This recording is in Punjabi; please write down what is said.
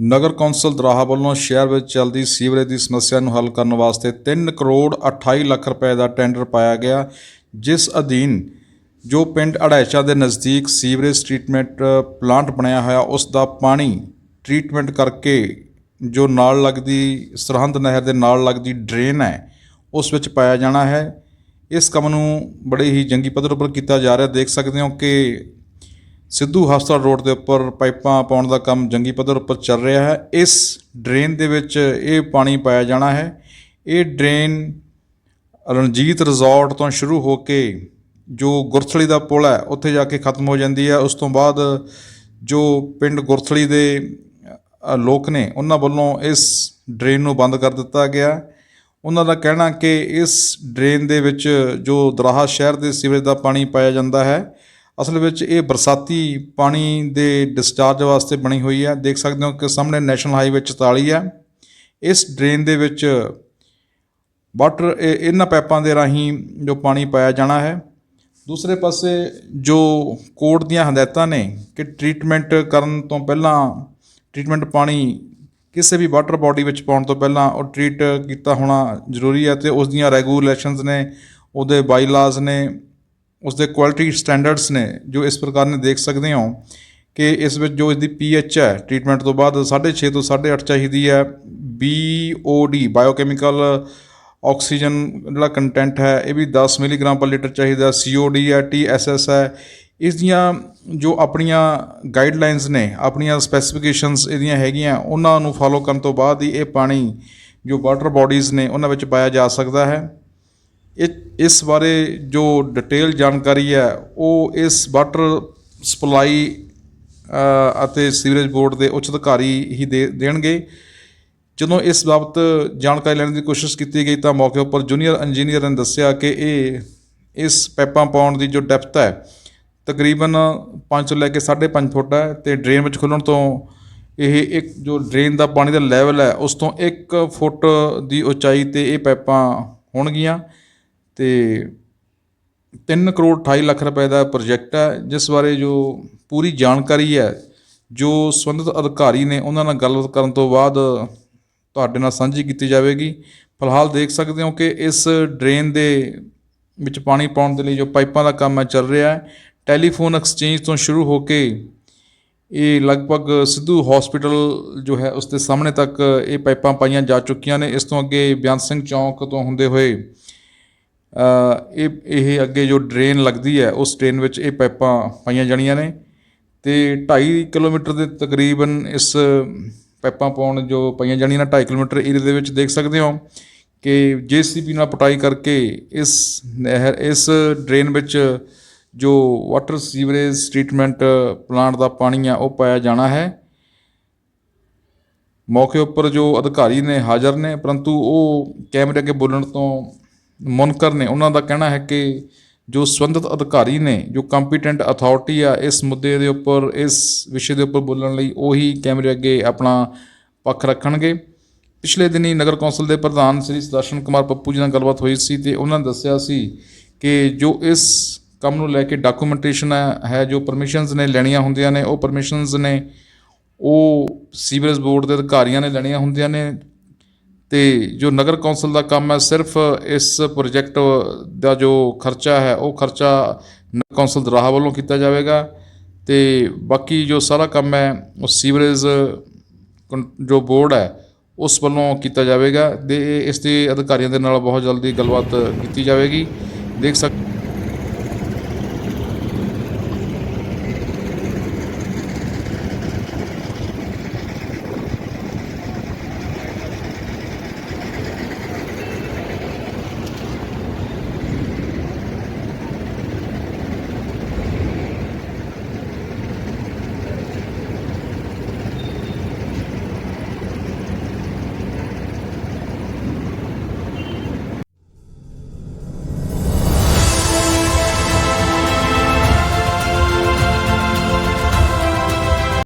ਨਗਰ ਕੌਂਸਲ ਦਰਾਹਾ ਵੱਲੋਂ ਸ਼ਹਿਰ ਵਿੱਚ ਚੱਲਦੀ ਸੀਵਰੇਜ ਦੀ ਸਮੱਸਿਆ ਨੂੰ ਹੱਲ ਕਰਨ ਵਾਸਤੇ 3 ਕਰੋੜ 28 ਲੱਖ ਰੁਪਏ ਦਾ ਟੈਂਡਰ ਪਾਇਆ ਗਿਆ, ਜਿਸ ਅਧੀਨ ਜੋ ਪਿੰਡ ਅੜੈਚਾ ਦੇ ਨਜ਼ਦੀਕ ਸੀਵਰੇਜ ਟ੍ਰੀਟਮੈਂਟ ਪਲਾਂਟ ਬਣਿਆ ਹੋਇਆ, ਉਸ ਦਾ ਪਾਣੀ ਟ੍ਰੀਟਮੈਂਟ ਕਰਕੇ ਜੋ ਨਾਲ ਲੱਗਦੀ ਸਰਹੰਦ ਨਹਿਰ ਦੇ ਨਾਲ ਲੱਗਦੀ ਡਰੇਨ ਹੈ, ਉਸ ਵਿੱਚ ਪਾਇਆ ਜਾਣਾ ਹੈ। ਇਸ ਕੰਮ ਨੂੰ ਬੜੇ ਹੀ ਜੰਗੀ ਪੱਧਰ ਉੱਪਰ ਕੀਤਾ ਜਾ ਰਿਹਾ। ਦੇਖ ਸਕਦੇ ਹੋ ਕਿ ਸਿੱਧੂ ਹਸਪਤਾਲ ਰੋਡ ਦੇ ਉੱਪਰ ਪਾਈਪਾਂ ਪਾਉਣ ਦਾ ਕੰਮ ਜੰਗੀ ਪੱਧਰ ਉੱਪਰ ਚੱਲ ਰਿਹਾ ਹੈ। ਇਸ ਡਰੇਨ ਦੇ ਵਿੱਚ ਇਹ ਪਾਣੀ ਪਾਇਆ ਜਾਣਾ ਹੈ। ਇਹ ਡਰੇਨ ਰਣਜੀਤ ਰਿਜ਼ੋਰਟ ਤੋਂ ਸ਼ੁਰੂ ਹੋ ਕੇ ਜੋ ਗੁਰਥਲੀ ਦਾ ਪੁਲ ਹੈ, ਉੱਥੇ ਜਾ ਕੇ ਖਤਮ ਹੋ ਜਾਂਦੀ ਹੈ। ਉਸ ਤੋਂ ਬਾਅਦ ਜੋ ਪਿੰਡ ਗੁਰਥਲੀ ਦੇ ਲੋਕ ਨੇ, ਉਹਨਾਂ ਵੱਲੋਂ ਇਸ ਡਰੇਨ ਨੂੰ ਬੰਦ ਕਰ ਦਿੱਤਾ ਗਿਆ ਉਹਨਾਂ ਦਾ ਕਹਿਣਾ ਕਿ ਇਸ ਡਰੇਨ ਦੇ ਵਿੱਚ ਜੋ ਦਰਾਹਾ ਸ਼ਹਿਰ ਦੇ ਸੀਵਰੇਜ ਦਾ ਪਾਣੀ ਪਾਇਆ ਜਾਂਦਾ ਹੈ ਅਸਲ ਵਿੱਚ ਇਹ ਬਰਸਾਤੀ ਪਾਣੀ ਦੇ ਡਿਸਚਾਰਜ ਵਾਸਤੇ ਬਣੀ ਹੋਈ ਹੈ। ਦੇਖ ਸਕਦੇ ਹੋ ਕਿ ਸਾਹਮਣੇ ਨੈਸ਼ਨਲ ਹਾਈਵੇ 44 ਹੈ। ਇਸ ਡਰੇਨ ਦੇ ਵਿੱਚ ਵਾਟਰ, ਇਹ- ਇਹਨਾਂ ਪਾਈਪਾਂ ਦੇ ਰਾਹੀਂ ਜੋ ਪਾਣੀ ਪਾਇਆ ਜਾਣਾ ਹੈ। ਦੂਸਰੇ ਪਾਸੇ ਜੋ ਕੋਰਟ ਦੀਆਂ ਹਦਾਇਤਾਂ ਨੇ ਕਿ ਟ੍ਰੀਟਮੈਂਟ ਕਰਨ ਤੋਂ ਪਹਿਲਾਂ, ਟ੍ਰੀਟਮੈਂਟ ਪਾਣੀ ਕਿਸੇ ਵੀ ਵਾਟਰ ਬਾਡੀ ਵਿੱਚ ਪਾਉਣ ਤੋਂ ਪਹਿਲਾਂ ਉਹ ਟ੍ਰੀਟ ਕੀਤਾ ਹੋਣਾ ਜ਼ਰੂਰੀ ਹੈ ਤੇ ਉਸ ਦੀਆਂ ਰੈਗੂਲੇਸ਼ਨਸ ਨੇ, ਉਹਦੇ ਬਾਈਲਾਜ਼ ਨੇ ਉਸ ਦੇ ਕੁਆਲਿਟੀ ਸਟੈਂਡਰਡਸ ਨੇ, ਜੋ ਇਸ ਪ੍ਰਕਾਰ ਨੇ ਦੇਖ ਸਕਦੇ ਹੋ ਕਿ ਇਸ ਵਿੱਚ ਜੋ ਇਸਦੀ ਪੀਐਚ ਹੈ ਟ੍ਰੀਟਮੈਂਟ ਤੋਂ ਬਾਅਦ 6.5 ਤੋਂ 8.5 ਚਾਹੀਦੀ ਹੈ। ਬੀਓਡੀ ਬਾਇਓਕੈਮੀਕਲ ਆਕਸੀਜਨ ਜਿਹੜਾ ਕੰਟੈਂਟ ਹੈ, ਇਹ ਵੀ 10 ਮਿਲੀਗ੍ਰਾਮ ਪਰ ਲੀਟਰ ਚਾਹੀਦਾ ਸੀਓਡੀ ਹੈ ਟੀਐਸਐਸ ਹੈ। ਇਸ ਦੀਆਂ ਜੋ ਆਪਣੀਆਂ ਗਾਈਡਲਾਈਨਸ ਨੇ, ਆਪਣੀਆਂ ਸਪੈਸੀਫਿਕੇਸ਼ਨਸ ਇਹਦੀਆਂ ਹੈਗੀਆਂ, ਉਹਨਾਂ ਨੂੰ ਫਾਲੋ ਕਰਨ ਤੋਂ ਬਾਅਦ ਹੀ ਇਹ ਪਾਣੀ ਜੋ ਵਾਟਰ ਬਾਡੀਜ਼ ਨੇ, ਉਹਨਾਂ ਵਿੱਚ ਪਾਇਆ ਜਾ ਸਕਦਾ ਹੈ। ਇਹ, ਇਸ ਬਾਰੇ ਜੋ ਡਿਟੇਲ ਜਾਣਕਾਰੀ ਹੈ, ਉਹ ਇਸ ਵਾਟਰ ਸਪਲਾਈ ਅਤੇ ਸੀਵਰੇਜ ਬੋਰਡ ਦੇ ਉੱਚ ਅਧਿਕਾਰੀ ਹੀ ਦੇ, ਦੇਣਗੇ। ਜਦੋਂ ਇਸ ਬਾਬਤ ਜਾਣਕਾਰੀ ਲੈਣ ਦੀ ਕੋਸ਼ਿਸ਼ ਕੀਤੀ ਗਈ ਤਾਂ ਮੌਕੇ ਉੱਪਰ ਜੂਨੀਅਰ ਇੰਜੀਨੀਅਰ ਨੇ ਦੱਸਿਆ ਕਿ ਇਹ, ਇਸ ਪਾਈਪਾਂ ਪਾਉਣ ਦੀ ਜੋ ਡੈਪਥ ਹੈ, ਤਕਰੀਬਨ 5 ਤੋਂ ਲੈ ਕੇ 5.5 ਫੁੱਟ ਹੈ ਤੇ ਡਰੇਨ ਵਿੱਚ ਖੁੱਲਣ ਤੋਂ ਇਹ ਇੱਕ ਜੋ ਡਰੇਨ ਦਾ ਪਾਣੀ ਦਾ ਲੈਵਲ ਹੈ, ਉਸ ਤੋਂ 1 ਫੁੱਟ ਦੀ ਉਚਾਈ ਤੇ ਇਹ ਪਾਈਪਾਂ ਹੋਣਗੀਆਂ। ਤੇ 3 ਕਰੋੜ 28 ਲੱਖ ਰੁਪਏ ਦਾ ਪ੍ਰੋਜੈਕਟ ਹੈ, ਜਿਸ ਬਾਰੇ ਜੋ ਪੂਰੀ ਜਾਣਕਾਰੀ ਹੈ, ਜੋ ਸੰਬੰਧਿਤ ਅਧਿਕਾਰੀ ਨੇ ਉਹਨਾਂ ਨਾਲ ਗੱਲਬਾਤ ਕਰਨ ਤੋਂ ਬਾਅਦ ਤੁਹਾਡੇ ਨਾਲ ਸਾਂਝੀ ਕੀਤੀ ਜਾਵੇਗੀ। ਫਿਲਹਾਲ ਦੇਖ ਸਕਦੇ ਹੋ ਕਿ ਇਸ ਡਰੇਨ ਦੇ ਵਿੱਚ ਪਾਣੀ ਪਾਉਣ ਦੇ ਲਈ ਜੋ ਪਾਈਪਾਂ ਦਾ ਕੰਮ ਹੈ, ਚੱਲ ਰਿਹਾ ਹੈ। ਟੈਲੀਫੋਨ ਐਕਸਚੇਂਜ ਤੋਂ ਸ਼ੁਰੂ ਹੋ ਕੇ ਇਹ ਲਗਭਗ ਸਿੱਧੂ ਹਸਪੀਟਲ ਜੋ ਹੈ, ਉਸ ਦੇ ਸਾਹਮਣੇ ਤੱਕ ਇਹ ਪਾਈਪਾਂ ਪਾਈਆਂ ਜਾ ਚੁੱਕੀਆਂ ਨੇ। ਇਸ ਤੋਂ ਅੱਗੇ ਬਿਆਨ ਸਿੰਘ ਚੌਂਕ ਤੋਂ ਹੁੰਦੇ ਹੋਏ ਇਹ ਇਹ ਅੱਗੇ ਜੋ ਡਰੇਨ ਲੱਗਦੀ ਹੈ, ਉਸ ਡਰੇਨ ਵਿੱਚ ਇਹ ਪਾਈਪਾਂ ਪਾਈਆਂ ਜਾਣੀਆਂ ਨੇ ਤੇ 2.5 ਕਿਲੋਮੀਟਰ ਦੇ ਤਕਰੀਬਨ ਇਸ ਪਾਈਪਾਂ ਪਾਉਣ ਜੋ ਪਾਈਆਂ ਜਾਣੀਆਂ ਨੇ 2.5 ਕਿਲੋਮੀਟਰ ਏਰੀਆ ਦੇ ਵਿੱਚ ਦੇਖ ਸਕਦੇ ਹੋ ਕਿ ਜੀਸੀਬੀ ਨਾਲ ਪਟਾਈ ਕਰਕੇ ਇਸ ਨਹਿਰ, ਇਸ ਡਰੇਨ ਵਿੱਚ ਜੋ ਵਾਟਰ ਸੀਵਰੇਜ ਟ੍ਰੀਟਮੈਂਟ ਪਲਾਂਟ ਦਾ ਪਾਣੀ ਆ, ਉਹ ਪਾਇਆ ਜਾਣਾ ਹੈ। ਮੌਕੇ ਉੱਪਰ ਜੋ ਅਧਿਕਾਰੀ ਨੇ ਹਾਜ਼ਰ ਨੇ, ਪਰੰਤੂ ਉਹ ਕੈਮਰੇ ਅੱਗੇ ਬੋਲਣ ਤੋਂ ਮੁਨਕਰ ਨੇ ਉਹਨਾਂ ਦਾ ਕਹਿਣਾ ਹੈ ਕਿ ਜੋ ਸੰਬੰਧਿਤ ਅਧਿਕਾਰੀ ਨੇ, ਜੋ ਕੰਪੀਟੈਂਟ ਅਥਾਰਟੀ ਆ, ਇਸ ਮੁੱਦੇ ਦੇ ਉੱਪਰ, ਇਸ ਵਿਸ਼ੇ ਦੇ ਉੱਪਰ ਬੋਲਣ ਲਈ ਉਹੀ ਕੈਮਰੇ ਅੱਗੇ ਆਪਣਾ ਪੱਖ ਰੱਖਣਗੇ। ਪਿਛਲੇ ਦਿਨੀ ਨਗਰ ਕੌਂਸਲ ਦੇ ਪ੍ਰਧਾਨ ਸ੍ਰੀ ਸੁਦਰਸ਼ਨ ਕੁਮਾਰ ਪੱਪੂ ਜੀ ਨਾਲ ਗੱਲਬਾਤ ਹੋਈ ਸੀ ਤੇ ਉਹਨਾਂ ਨੇ ਦੱਸਿਆ ਸੀ ਕਿ ਜੋ ਇਸ ਕੰਮ ਨੂੰ ਲੈ ਕੇ ਡਾਕੂਮੈਂਟੇਸ਼ਨ ਹੈ ਜੋ ਪਰਮਿਸ਼ਨਸ ਨੇ ਲੈਣੀਆਂ ਹੁੰਦੀਆਂ ਨੇ, ਉਹ ਪਰਮਿਸ਼ਨਸ ਨੇ, ਉਹ ਸੀਵਰੇਜ ਬੋਰਡ ਦੇ ਅਧਿਕਾਰੀਆਂ ਨੇ ਲੈਣੀਆਂ ਹੁੰਦੀਆਂ ਨੇ। ਤੇ ਜੋ ਨਗਰ ਕੌਂਸਲ ਦਾ ਕੰਮ ਹੈ, ਸਿਰਫ ਇਸ ਪ੍ਰੋਜੈਕਟ ਦਾ ਜੋ ਖਰਚਾ ਹੈ, ਉਹ ਖਰਚਾ ਨਗਰ ਕੌਂਸਲ ਦਰਾਹਾ ਵੱਲੋਂ ਕੀਤਾ ਜਾਵੇਗਾ। ਤੇ ਬਾਕੀ ਜੋ ਸਾਰਾ ਕੰਮ ਹੈ, ਉਹ ਸੀਵਰੇਜ ਕੰ- ਜੋ ਬੋਰਡ ਹੈ, ਉਸ ਵੱਲੋਂ ਕੀਤਾ ਜਾਵੇਗਾ। ਦੇ, ਇਸ ਦੇ ਅਧਿਕਾਰੀਆਂ ਦੇ ਨਾਲ ਬਹੁਤ ਜਲਦੀ ਗੱਲਬਾਤ ਕੀਤੀ ਜਾਵੇਗੀ। ਦੇਖ ਸਕ